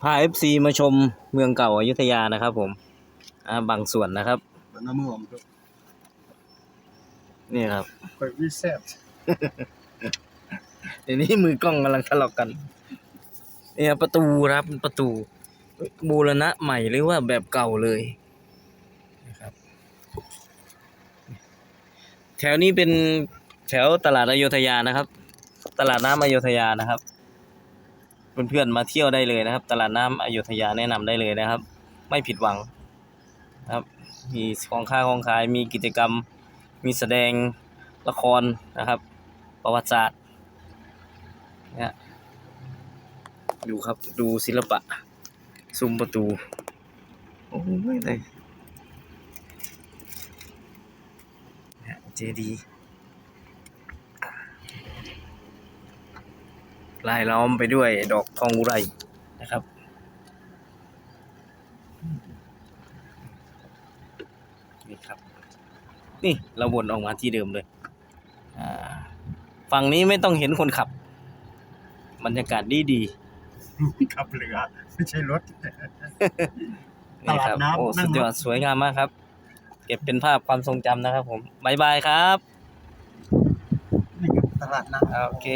พาเอฟซีมาชมเมืองเก่าอยุธยานะครับ ผมอ่าบางส่วนนะครับมันน้ำมือผมก็นี่ครับไปวิเศษเดี๋ยวนี้มือกล้องกำลังทะเลาะกันเนี่ยประตูครับประตูบูรณะใหม่หรือว่าแบบเก่าเลยนะครับแถวนี้เป็นแถวตลาดอโยธยานะครับ ตลาดน้ำอโยธยานะครับ เพื่อนๆมาเที่ยวได้เลยนะครับ ตลาดน้ำอโยธยาแนะนำได้เลยนะครับ ไม่ผิดหวังนะครับ มีของค่าของขายมีกิจกรรม มีแสดงละครนะครับ ประวัติศาสตร์นี่ยดูครับดูศิลปะ ซุ้มประตู โอ้ยเลยเนี่ยเจดีย์ ลายล้อมไปด้วยดอกทองอุไรนะครับนี่ครับ นี่เราวนออกมาที่เดิมเลยอ่าฝั่งนี้ไม่ต้องเห็นคนขับ บรรยากาศดีดีขับเรือไม่ใช่รถๆนี่ครับตลาดน้ำโอ้นั่สุงดรถยอดสวยงามมากครับ เก็บเป็นภาพความทรงจำนะครับผมบายบายครับ นี่คือตลาดน้ำโอเค